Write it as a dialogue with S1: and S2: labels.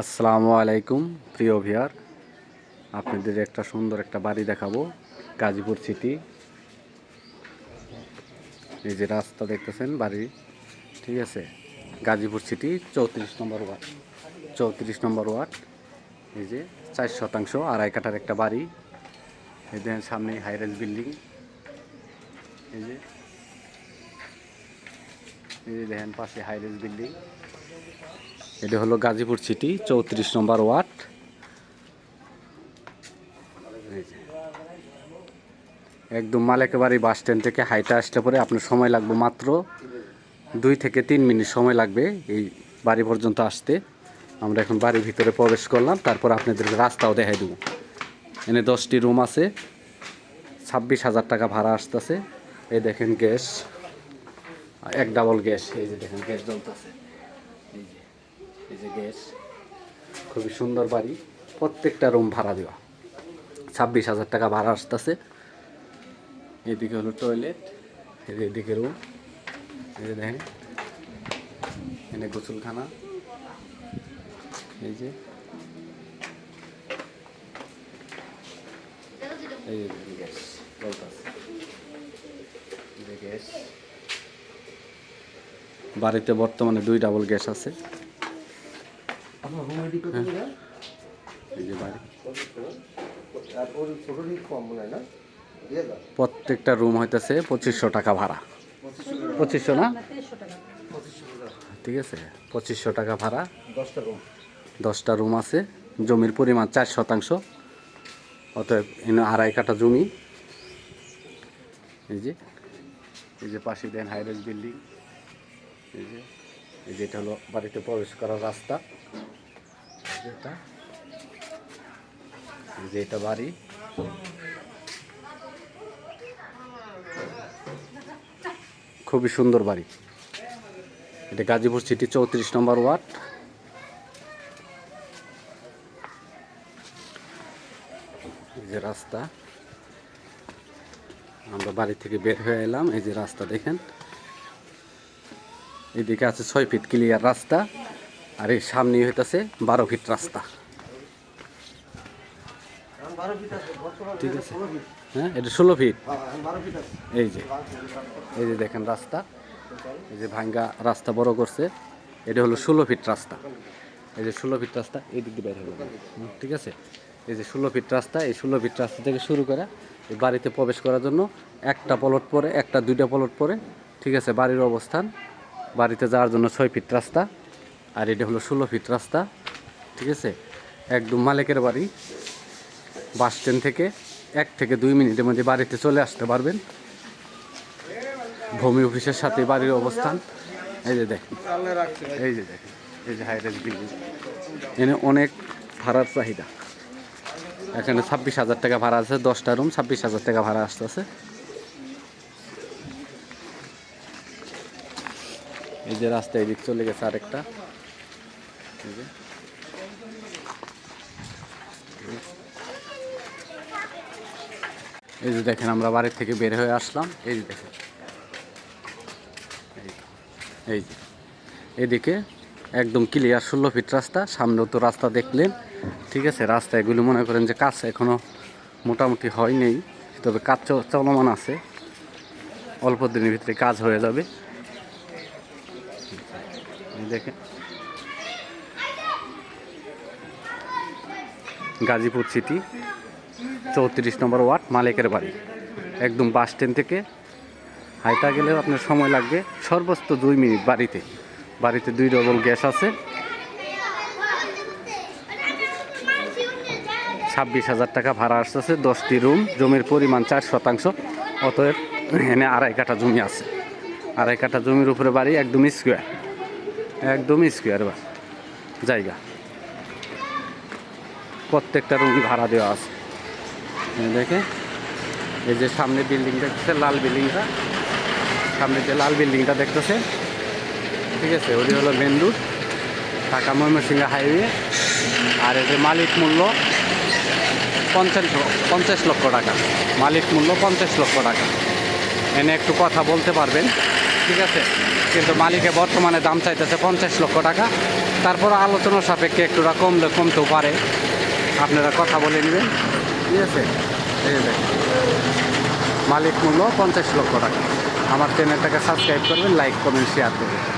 S1: আসসালামু আলাইকুম, প্রিয় ভিয়ার আপনাদের একটা সুন্দর একটা বাড়ি দেখাবো, গাজীপুর সিটি। এই যে রাস্তা দেখতেছেন বাড়ি, ঠিক আছে? গাজীপুর সিটি, চৌত্রিশ নম্বর ওয়ার্ড। চৌত্রিশ নম্বর ওয়ার্ড, এই যে চার শতাংশ আড়াই কাঠার একটা বাড়ি। এই দেখেন সামনে হাইরেজ বিল্ডিং এই যে এই যে দেখেন পাশে হাইরেজ বিল্ডিং এটা হলো গাজীপুর সিটি, চৌত্রিশ নম্বর ওয়ার্ড। একদম মালেকেবাড়ি বাস স্ট্যান্ড থেকে হাইটা আসলে পরে আপনার সময় লাগবে মাত্র দুই থেকে তিন মিনিট সময় লাগবে এই বাড়ি পর্যন্ত আসতে। আমরা এখন বাড়ির ভিতরে প্রবেশ করলাম, তারপর আপনাদের রাস্তাও দেখাই দেবো। এনে দশটি রুম আছে, ছাব্বিশ হাজার টাকা ভাড়া আসতেছে। এই দেখেন গ্যাস, এক ডাবল গ্যাস, এই যে দেখেন গ্যাস জ্বলতেছে। এই যে গ্যাস খুবই সুন্দর বাড়ি। প্রত্যেকটা রুম ভাড়া দেওয়া। ছাব্বিশ হাজার টাকা ভাড়া আসতেছে। এদিকে হলো টয়লেট এদিকে রুম এই যে দেখেন। এনে গোসলখানা। এই যে। এই যে গ্যাস এই যে গ্যাস বাড়িতে বর্তমানে দুই ডাবল গ্যাস আছে।
S2: আপনার হোম আইডি কত করে
S1: এই যে বাড়ি
S2: আর ওর ছোট কম মনে হয় না?
S1: প্রত্যেকটা রুম হইতেছে পঁচিশশো টাকা ভাড়া। পঁচিশশো না? ঠিক আছে পঁচিশশো টাকা ভাড়া।
S2: দশটা রুম
S1: দশটা রুম আছে। জমির পরিমাণ চার শতাংশ। অতএব এনে আড়াই কাটা জমি। এই যে এই যে পাশে দেন হাইরেজ বিল্ডিং এই যে এই যে এটা হলো বাড়িতে প্রবেশ করার রাস্তা। যে এটা বাড়ি। খুবই সুন্দর বাড়ি। এটা গাজীপুর সিটি চৌত্রিশ নম্বর ওয়ার্ড। যে রাস্তা। আমরা বাড়ি থেকে বের হয়ে এলাম। এই যে রাস্তা দেখেন। এদিকে আছে ছয় ফিট ক্লিয়ার রাস্তা। আর এই সামনে হইতেছে বারো ফিট রাস্তা। ঠিক আছে। হ্যাঁ এটা ষোলো ফিট। এই যে এই যে দেখেন রাস্তা। এই যে ভাঙ্গা রাস্তা বড় করছে। এটা হলো ষোলো ফিট রাস্তা। এই যে ষোলো ফিট রাস্তা, এই দিক দিয়ে হলো ঠিক আছে? এই যে ষোলো ফিট রাস্তা, এই ষোলো ফিট রাস্তা থেকে শুরু করে এই বাড়িতে প্রবেশ করার জন্য একটা পলট পরে, একটা দুইটা পলট পরে, ঠিক আছে, বাড়ির অবস্থান। বাড়িতে যাওয়ার জন্য ছয় ফিট রাস্তা। আর এটা হলো ষোলো ফিট রাস্তা, ঠিক আছে? একদম মালিকের বাড়ি, বাস স্ট্যান্ড থেকে এক থেকে দুই মিনিটের মধ্যে বাড়িতে চলে আসতে পারবেন। ভূমি অফিসের সাথে বাড়ির অবস্থান। এই যে দেখেন, এই যে দেখেন, এই যে হাইরেজ বিল্ডিং এনে অনেক ভাড়ার চাহিদা। এখানে ছাব্বিশ হাজার টাকা ভাড়া আছে, দশটা রুম ছাব্বিশ হাজার টাকা ভাড়া আসতেছে। এই যে রাস্তায় এদিক চলে গেছে আরেকটা। এই যে দেখেন আমরা বাড়ির থেকে বের হয়ে আসলাম। এই যে দেখেন। এই- যে। এদিকে একদম ক্লিয়ার ষোলো ফিট রাস্তা সামনেও তো রাস্তা দেখলেন। ঠিক আছে রাস্তা এগুলো মনে করেন যে কাজ এখনও মোটামুটি হয় নেই তবে কাজ চলমান আছে। অল্প দিনের ভিতরে কাজ হয়ে যাবে। দেখেন। গাজীপুর সিটি, চৌত্রিশ নম্বর ওয়ার্ড, মালিকের বাড়ি। একদম বাস স্ট্যান্ড থেকে হাইটা গেলেও আপনার সময় লাগবে সর্বোচ্চ দুই মিনিট বাড়িতে। বাড়িতে দুই ডবল গ্যাস আছে। ছাব্বিশ হাজার টাকা ভাড়া আসতেছে, দশটি রুম, জমির পরিমাণ চার শতাংশ, অতএব এখানে আড়াই কাঠা জমি আছে। আড়াই কাঠা জমির উপরে বাড়ি একদম স্কোয়ার একদম স্কোয়ার বা জায়গা। প্রত্যেকটা রুমই ভাড়া দেওয়া আছে। দেখে, এই যে সামনে বিল্ডিং দেখতেছে, লাল বিল্ডিংটা সামনে যে লাল বিল্ডিংটা দেখতেছে, ঠিক আছে, ওটি হলো main route Dhaka Mymensingh highway আর এই যে মালিক মূল্য পঞ্চাশ পঞ্চাশ লক্ষ টাকা। মালিক মূল্য পঞ্চাশ লক্ষ টাকা। এনে একটু কথা বলতে পারবেন, ঠিক আছে? কিন্তু মালিকে বর্তমানে দাম চাইতেছে পঞ্চাশ লক্ষ টাকা। তারপর আলোচনা সাপেক্ষে একটুটা কমলে কমতেও পারে। আপনারা কথা বলে নেবেন। ঠিক আছে? এই আছে। মালিক মূল্য পঞ্চাশ লক্ষ টাকা। আমার চ্যানেলটাকে সাবস্ক্রাইব করবেন লাইক কমেন্ট শেয়ার করবেন।